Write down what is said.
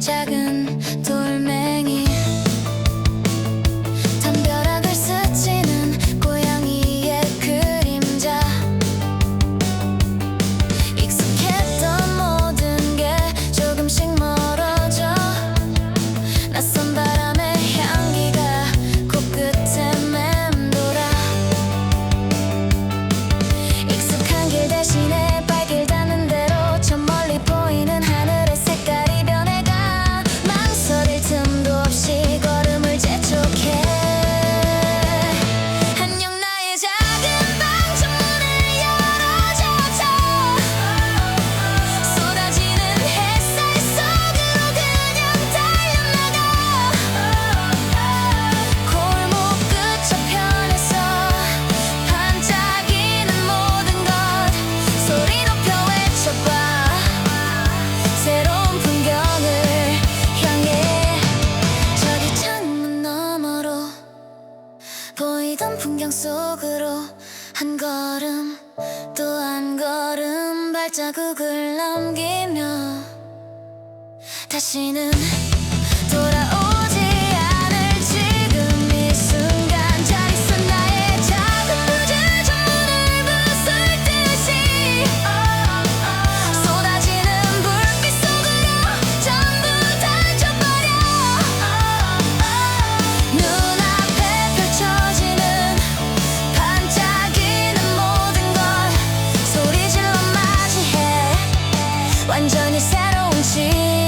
작은 보던 풍경 속으로 한 걸음 또 한 걸음 발자국을 남기며 다시는 disseram um.